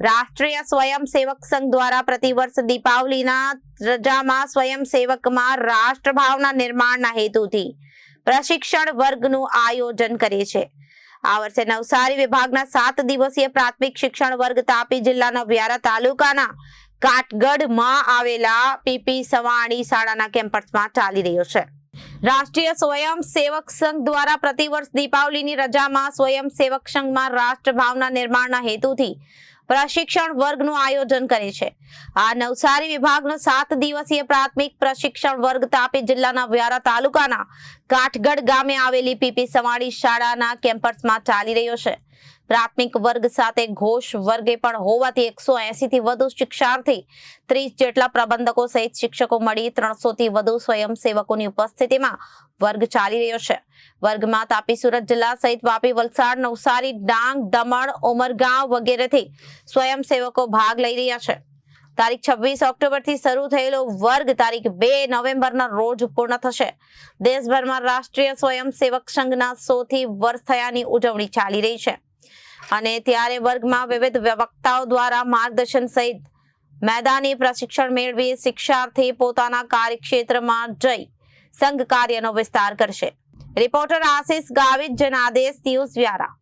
રાષ્ટ્રીય સ્વયંસેવક સંઘ દ્વારા પ્રતિવર્ષ દીપાવલીના રજામાં સ્વયંસેવકમાં રાષ્ટ્રભાવના નિર્માણના હેતુથી પ્રશિક્ષણ વર્ગનું આયોજન કરે છે. આ વર્ષે નવસારી વિભાગના સાત દિવસીય પ્રાથમિક શિક્ષણ વર્ગ તાપી જિલ્લાના વ્યારા તાલુકાના કાટગઢમાં આવેલા પીપી સવાણી શાળાના કેમ્પસમાં ચાલી રહ્યો છે. રાષ્ટ્રીય સ્વયંસેવક સંઘ દ્વારા પ્રતિવર્ષ દીપાવલીની રજામાં સ્વયંસેવક સંઘમાં રાષ્ટ્રભાવના નિર્માણના હેતુથી પ્રશિક્ષણ વર્ગનું આયોજન કરે છે. આ નવસારી વિભાગનો સાત દિવસીય પ્રાથમિક પ્રશિક્ષણ વર્ગ તાપી જિલ્લાના વ્યારા તાલુકાના કાઠગઢ ગામે આવેલી પીપી સવાણી શાળાના કેમ્પસમાં ચાલી રહ્યો છે. પ્રાથમિક વર્ગ સાથે ઘોષ વર્ગે પણ હોવાથી એકસો થી વધુ શિક્ષાર્થી, ત્રીસ જેટલા પ્રબંધકો સહિત શિક્ષકો મળી ત્રણસો થી વધુ સ્વયંસેવકોની ઉપસ્થિતિમાં વર્ગ ચાલી રહ્યો છે. વર્ગમાં તાપી સુરત જિલ્લા સહિત વાપી, વલસાડ, નવસારી, ડાંગ, દમણ, ઉમરગાંવ વગેરેથી સ્વયંસેવકો ભાગ લઈ રહ્યા છે. તારીખ છવ્વીસ ઓક્ટોબરથી શરૂ થયેલો વર્ગ તારીખ બે નવેમ્બરના રોજ પૂર્ણ થશે. દેશભરમાં રાષ્ટ્રીય સ્વયંસેવક સંઘના સોથી વર્ષ થયાની ઉજવણી ચાલી રહી છે. અને ત્યારે વર્ગમાં વિવિધ વક્તાઓ દ્વારા માર્ગદર્શન સહિત મેદાની પ્રશિક્ષણ મેળવી શિક્ષાર્થી પોતાના કાર્યક્ષેત્રમાં જઈ સંઘ કાર્યનો વિસ્તાર કરશે. Reporter Ashish Gavit, Janadesh, news Vyara.